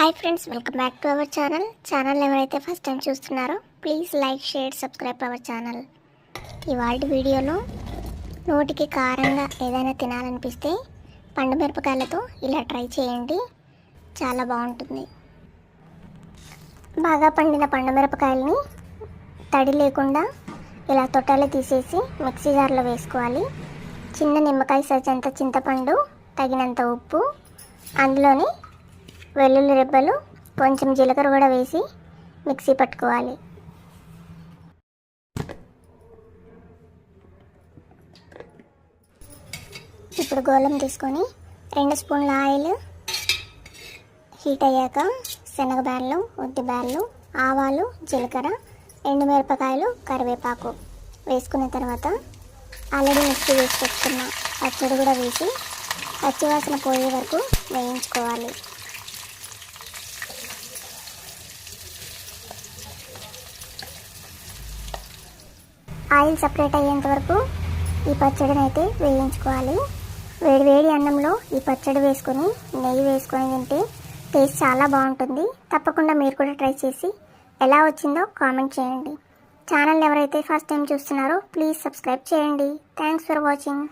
Hi friends welcome back to our channel channel ఎవరైతే first time చూస్తున్నారో please like share subscribe our channel ఇవాళ వీడియోలో నోటికి కారంగా ఏదైనా తినాలనిపిస్తే పండు మిరపకాయలతో ఇలా ట్రై చేయండి. చాలా బాగుంటుంది. బాగా పండిన పండు మిరపకాయలని తడి లేకుండా ఇలా తొట్టాలు తీసేసి మిక్సీ జార్లో వేసుకోవాలి. చిన్న నిమ్మకాయ సైజ్ అంత చింతపండు తగినంత ఉప్పు అందులోని వెల్లుల్లి రెబ్బలు కొంచెం జీలకర్ర కూడా వేసి మిక్సీ పట్టుకోవాలి. ఇప్పుడు గోళం తీసుకొని రెండు స్పూన్ల ఆయిల్ హీట్ అయ్యాక శనగ బ్యాళ్ళు ఉద్ది బ్యాళ్ళు ఆవాలు జీలకర్ర ఎండుమిరపకాయలు కరివేపాకు వేసుకున్న తర్వాత ఆల్రెడీ మిక్సీ వేసి పెట్టుకున్న పచ్చడి కూడా వేసి పచ్చివాసన పోయే వరకు వేయించుకోవాలి. ఆయిల్ సపరేట్ అయ్యేంత వరకు ఈ పచ్చడిని అయితే వేయించుకోవాలి. వేడి వేడి అన్నంలో ఈ పచ్చడి వేసుకొని నెయ్యి వేసుకొని తింటే టేస్ట్ చాలా బాగుంటుంది. తప్పకుండా మీరు కూడా ట్రై చేసి ఎలా వచ్చిందో కామెంట్ చేయండి. ఛానల్ ఎవరైతే ఫస్ట్ టైం చూస్తున్నారో ప్లీజ్ సబ్స్క్రైబ్ చేయండి. Thanks for watching.